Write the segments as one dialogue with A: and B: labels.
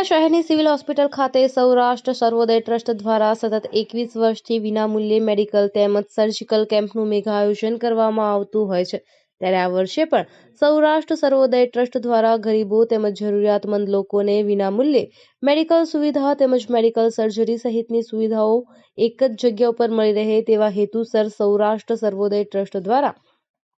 A: ઉપલેટા શહેરની civil hospital ખાતે સૌરાષ્ટ્ર સર્વોદય trust દ્વારા સતત એકવીસ વર્ષથી વિનામૂલ્યે મેડિકલ તેમજ સર્જિકલ કેમ્પનું મેગા આયોજન કરવામાં આવતું હોય છે. ત્યારે આ વર્ષે પણ સૌરાષ્ટ્ર સર્વોદય ટ્રસ્ટ દ્વારા ગરીબો તેમજ જરૂરિયાતમંદ લોકોને વિનામૂલ્યે મેડિકલ સુવિધા તેમજ મેડિકલ સર્જરી સહિતની સુવિધાઓ એક જ જગ્યા ઉપર મળી રહે તેવા હેતુસર સૌરાષ્ટ્ર સર્વોદય ટ્રસ્ટ દ્વારા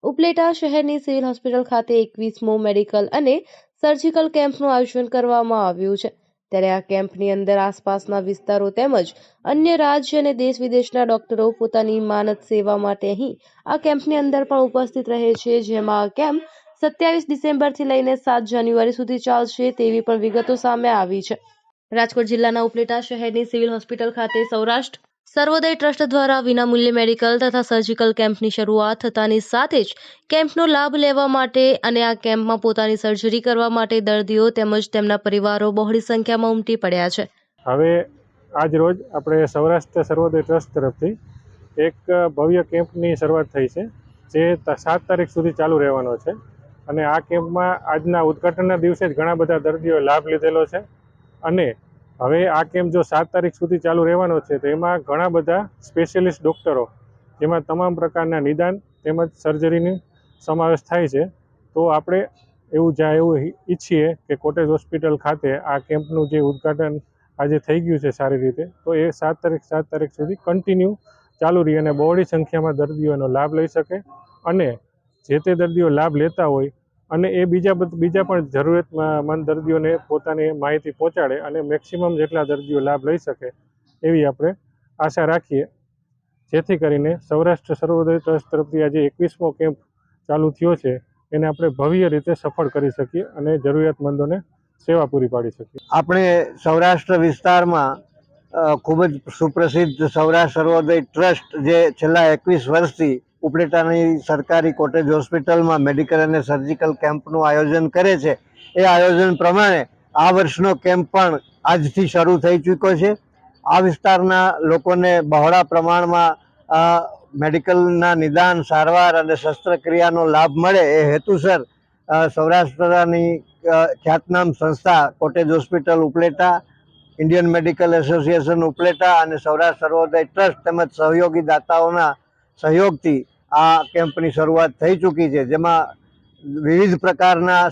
A: ઉપલેટા શહેરની સિવિલ હોસ્પિટલ ખાતે એકવીસમો મેડિકલ અને સર્જિકલ કેમ્પનું આયોજન કરવામાં આવ્યું છે. ત્યારે આ કેમ્પની અંદર આસપાસના વિસ્તારો તેમજ અન્ય રાજ્ય અને દેશ વિદેશના ડોક્ટરો પોતાની માનદ સેવા માટે અહીં આ કેમ્પની અંદર પણ ઉપસ્થિત રહે છે. જેમાં આ કેમ્પ સત્યાવીસ ડિસેમ્બરથી લઈને સાત જાન્યુઆરી સુધી ચાલશે તેવી પણ વિગતો સામે આવી છે. રાજકોટ જિલ્લાના ઉપલેટા શહેરની સિવિલ હોસ્પિટલ ખાતે સૌરાષ્ટ્ર સર્વોદય ટ્રસ્ટ દ્વારા વિનામૂલ્યે મેડિકલ તથા સર્જિકલ કેમ્પની શરૂઆત થતાની સાથે જ કેમ્પનો લાભ લેવા માટે અને આ કેમ્પમાં પોતાની સર્જરી કરવા માટે દર્દીઓ તેમજ તેમના પરિવારો બહોળી સંખ્યામાં ઉમટી પડ્યા છે.
B: હવે આજ રોજ આપણે સૌરાષ્ટ્ર સર્વોદય ટ્રસ્ટ તરફથી એક ભવ્ય કેમ્પની શરૂઆત થઈ છે, જે સાત તારીખ સુધી ચાલુ રહેવાનો છે. અને આ કેમ્પમાં આજના ઉદ્ઘાટનના દિવસે જ ઘણા બધા દર્દીઓએ લાભ લીધેલો છે. અને હવે આ કેમ્પ જો સાત તારીખ સુધી ચાલુ રહેવાનો છે, તો એમાં ઘણા બધા સ્પેશિયલિસ્ટ ડૉક્ટરો જેમાં તમામ પ્રકારના નિદાન તેમજ સર્જરીની સમાવેશ થાય છે. તો આપણે એવું જ્યાં એવું ઈચ્છીએ કે કોટેજ હોસ્પિટલ ખાતે આ કેમ્પનું જે ઉદ્ઘાટન આજે થઈ ગયું છે સારી રીતે, તો એ સાત તારીખ સાત તારીખ સુધી કન્ટિન્યુ ચાલુ રહી અને બહોળી સંખ્યામાં દર્દીઓનો લાભ લઈ શકે અને જે તે દર્દીઓ લાભ લેતા હોય અને એ બીજા બીજા પણ જરૂરિયાતમંદ દર્દીઓને પોતાની માહિતી પહોંચાડે અને મેક્સિમમ જેટલા દર્દીઓ લાભ લઈ શકે એવી આપણે આશા રાખીએ. જેથી કરીને સૌરાષ્ટ્ર સર્વોદય ટ્રસ્ટ તરફથી આજે એકવીસમો કેમ્પ ચાલુ થયો છે. એને આપણે ભવ્ય રીતે સફળ કરી શકીએ અને જરૂરિયાતમંદોને સેવા પૂરી પાડી શકીએ.
C: આપણે સૌરાષ્ટ્ર વિસ્તારમાં ખૂબ જ સુપ્રસિદ્ધ સૌરાષ્ટ્ર સર્વોદય ટ્રસ્ટ જે છેલ્લા એકવીસ વર્ષથી ઉપલેટાની સરકારી કોટેજ હોસ્પિટલમાં મેડિકલ અને સર્જિકલ કેમ્પનું આયોજન કરે છે. એ આયોજન પ્રમાણે આ વર્ષનો કેમ્પ પણ આજથી શરૂ થઈ ચૂક્યો છે. આ વિસ્તારના લોકોને બહોળા પ્રમાણમાં મેડિકલના નિદાન, સારવાર અને શસ્ત્રક્રિયાનો લાભ મળે એ હેતુસર સૌરાષ્ટ્રની ખ્યાતનામ સંસ્થા cottage hospital Upleta, Indian medical association Upleta અને સૌરાષ્ટ્ર સર્વોદય ટ્રસ્ટ તેમજ સહયોગી દાતાઓના સહયોગથી આ કેમ્પની શરૂઆત થઈ ચૂકી છે, જેમાં વિવિધ પ્રકારના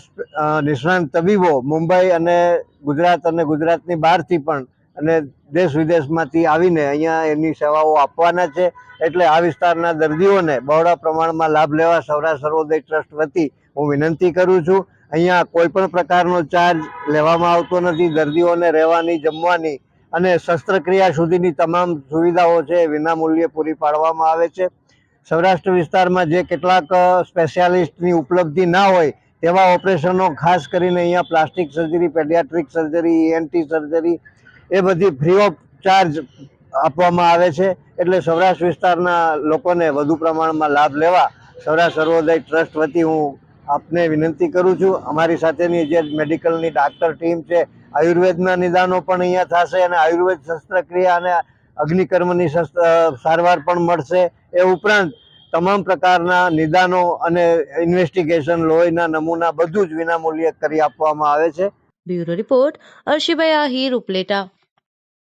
C: નિષ્ણાંત તબીબો મુંબઈ અને ગુજરાત અને ગુજરાતની બહારથી પણ અને દેશ વિદેશમાંથી આવીને અહીંયા એની સેવાઓ આપવાના છે. એટલે આ વિસ્તારના દર્દીઓને બહોળા પ્રમાણમાં લાભ લેવા સૌરાષ્ટ્ર સર્વોદય ટ્રસ્ટ વતી હું વિનંતી કરું છું. અહીંયા કોઈ પણ પ્રકારનો ચાર્જ લેવામાં આવતો નથી. દર્દીઓને રહેવાની, જમવાની અને શસ્ત્રક્રિયા સુધીની તમામ સુવિધાઓ છે વિનામૂલ્યે પૂરી પાડવામાં આવે છે. સૌરાષ્ટ્ર વિસ્તારમાં જે કેટલાક સ્પેશિયાલિસ્ટની ઉપલબ્ધિ ના હોય તેવા ઓપરેશનો ખાસ કરીને અહીંયા plastic surgery, pediatric surgery ENT surgery, એ બધી ફ્રી ઓફ ચાર્જ આપવામાં આવે છે. એટલે સૌરાષ્ટ્ર વિસ્તારના લોકોને વધુ પ્રમાણમાં લાભ લેવા સૌરાષ્ટ્ર સર્વોદય ટ્રસ્ટ વતી હું આપને વિનંતી કરું છું. અમારી સાથેની જે મેડિકલની ડાક્ટર ટીમ છે, આયુર્વેદના નિદાનો પણ અહીંયા થશે અને આયુર્વેદ શસ્ત્રક્રિયા અને અગ્નિકર્મની સારવાર પણ મળશે. એ ઉપરાંત તમામ પ્રકારના નિદાનો અને ઇન્વેસ્ટિગેશન લોહીના નમૂના બધું જ વિનામૂલ્યે કરી આપવામાં આવે છે.
A: Bureau report Arshibhai Ahir Upleta.